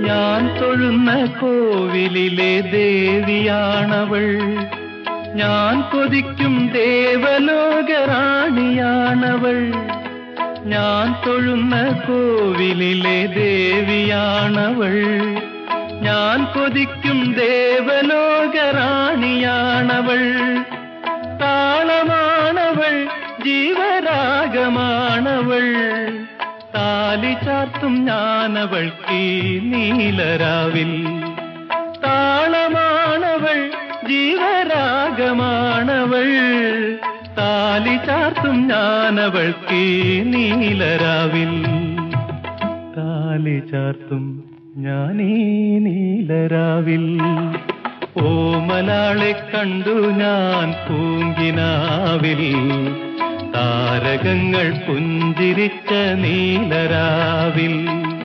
ഞാൻ തൊഴുന്ന കോവിലിലെ ദേവിയാണവൾ. ഞാൻ കൊതിക്കും ദേവലോകറാണിയാണവൾ. ഞാൻ തൊഴുന്ന കോവിലിലെ ദേവിയാണവൾ. ഞാൻ കൊതിക്കും ദേവലോകറാണിയാണവൾ. താളമാണവൾ ജീവരാഗമാണവൾ. താലി ചാർത്തും ഞാനവൾക്ക് നീലരാവിൽ. താളമാണവൾ ജീവരാഗമാണവൾ. താലി ചാർത്തും ഞാനവൾക്ക് നീലരാവിൽ. താലി ചാർത്തും ഞാനീ നീലരാവിൽ. ഓമലാളെ കണ്ടു ഞാൻ പൂങ്കിനാവിൽ. താരകങ്ങൾ പുഞ്ചിരിച്ച നീലരാവിൽ